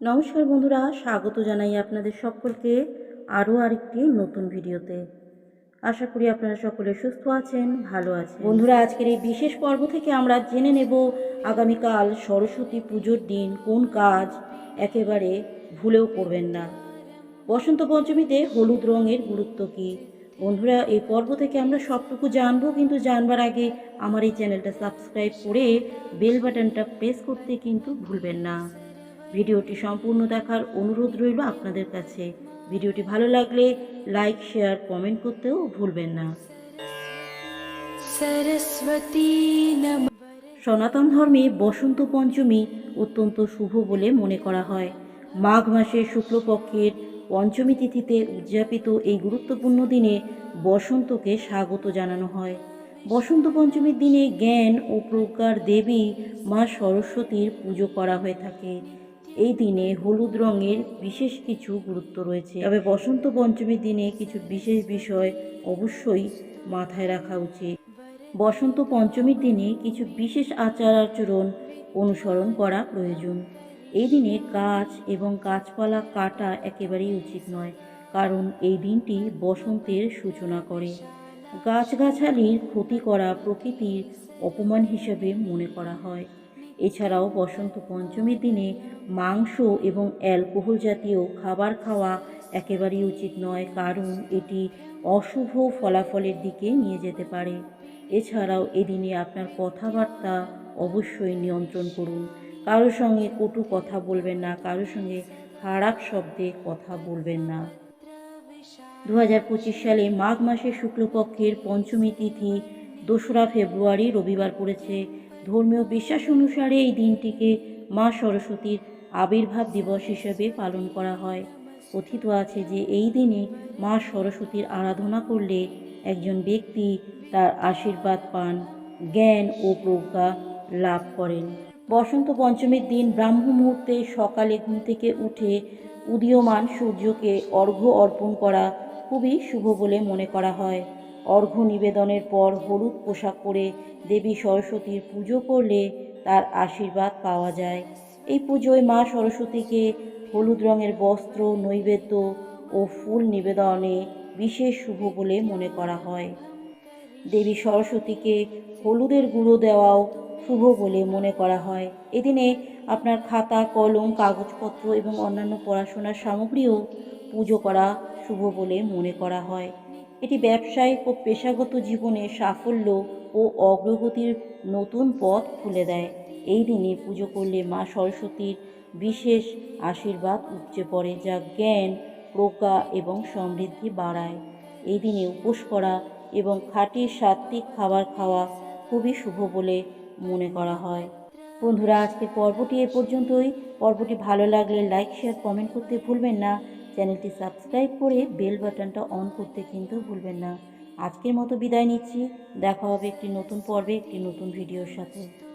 নমস্কার বন্ধুরা, স্বাগত জানাই আপনাদের সকলকে আরও আরেকটি নতুন ভিডিওতে। আশা করি আপনারা সকলে সুস্থ আছেন, ভালো আছেন। বন্ধুরা, আজকের এই বিশেষ পর্ব থেকে আমরা জেনে নেব আগামীকাল সরস্বতী পুজোর দিন কোন কাজ একেবারে ভুলেও করবেন না। বসন্ত পঞ্চমীতে হলুদ রঙের গুরুত্ব কী? বন্ধুরা, এই পর্ব থেকে আমরা সবটুকু জানব, কিন্তু জানবার আগে আমার এই চ্যানেলটা সাবস্ক্রাইব করে বেল বাটনটা প্রেস করতে কিন্তু ভুলবেন না। ভিডিওটি সম্পূর্ণ দেখার অনুরোধ রইল আপনাদের কাছে। ভিডিওটি ভালো লাগলে লাইক শেয়ার কমেন্ট করতেও ভুলবেন না। সনাতন ধর্মে বসন্ত পঞ্চমী অত্যন্ত শুভ বলে মনে করা হয়। মাঘ মাসের শুক্লপক্ষের পঞ্চমী তিথিতে উদযাপিত এই গুরুত্বপূর্ণ দিনে বসন্তকে স্বাগত জানানো হয়। বসন্ত পঞ্চমীর দিনে জ্ঞান ও প্রজ্ঞার দেবী মা সরস্বতীর পুজো করা হয়ে থাকে। এই দিনে হলুদ রঙের বিশেষ কিছু গুরুত্ব রয়েছে। তবে বসন্ত পঞ্চমীর দিনে কিছু বিশেষ বিষয় অবশ্যই মাথায় রাখা উচিত। বসন্ত পঞ্চমীর দিনে কিছু বিশেষ আচার আচরণ অনুসরণ করা প্রয়োজন। এই দিনে গাছ এবং গাছপালা কাটা একেবারেই উচিত নয়, কারণ এই দিনটি বসন্তের সূচনা করে। গাছগাছালির ক্ষতি করা প্রকৃতির অপমান হিসেবে মনে করা হয়। এছাড়াও বসন্ত পঞ্চমীর দিনে মাংস এবং অ্যালকোহল জাতীয় খাবার খাওয়া একেবারেই উচিত নয়, কারণ এটি অশুভ ফলাফলের দিকে নিয়ে যেতে পারে। এছাড়াও এদিনে আপনার কথাবার্তা অবশ্যই নিয়ন্ত্রণ করুন। কারোর সঙ্গে কটু কথা বলবেন না কারোর সঙ্গে খারাপ শব্দে কথা বলবেন না। দু হাজার পঁচিশ সালে মাঘ মাসের শুক্লপক্ষের পঞ্চমী তিথি দোসরা ফেব্রুয়ারি রবিবার পড়েছে। ধর্মীয় বিশ্বাস অনুসারে এই দিনটিকে মা সরস্বতীর আবির্ভাব দিবস হিসেবে পালন করা হয়। কথিত আছে যে এই দিনে মা সরস্বতীর আরাধনা করলে একজন ব্যক্তি তার আশীর্বাদ পান, জ্ঞান ও প্রজ্ঞা লাভ করেন। বসন্ত পঞ্চমীর দিন ব্রাহ্ম মুহূর্তে সকালে ঘুম থেকে উঠে উদীয়মান সূর্যকে অর্ঘ্য অর্পণ করা খুবই শুভ বলে মনে করা হয়। অর্ঘ্য নিবেদনের পর হলুদ পোশাক পরে দেবী সরস্বতীর পুজো করলে তার আশীর্বাদ পাওয়া যায়। এই পুজোয় মা সরস্বতীকে হলুদ রঙের বস্ত্র, নৈবেদ্য ও ফুল নিবেদনে বিশেষ শুভ বলে মনে করা হয়। দেবী সরস্বতীকে হলুদের গুঁড়ো দেওয়াও শুভ বলে মনে করা হয়। এদিনে আপনার খাতা, কলম, কাগজপত্র এবং অন্যান্য পড়াশোনার সামগ্রীও পুজো করা শুভ বলে মনে করা হয়। এটি ব্যবসায়িক ও পেশাগত জীবনে সাফল্য ও অগ্রগতির নতুন পথ খুলে দেয়। এই দিনে পুজো করলে মা সরস্বতীর বিশেষ আশীর্বাদ উপচে পড়ে, যা জ্ঞান, প্রজ্ঞা এবং সমৃদ্ধি বাড়ায়। এই দিনে উপোস করা এবং খাঁটি সাত্ত্বিক খাবার খাওয়া খুবই শুভ বলে মনে করা হয়। বন্ধুরা, আজকের পর্বটি এ পর্যন্তই। পর্বটি ভালো লাগলে লাইক শেয়ার কমেন্ট করতে ভুলবেন না। চ্যানেলটি সাবস্ক্রাইব করে বেল বাটনটা অন করতে কিন্তু ভুলবেন না। আজকের মতো বিদায় নিচ্ছি। দেখা হবে একটি নতুন পর্বে, একটি নতুন ভিডিওর সাথে।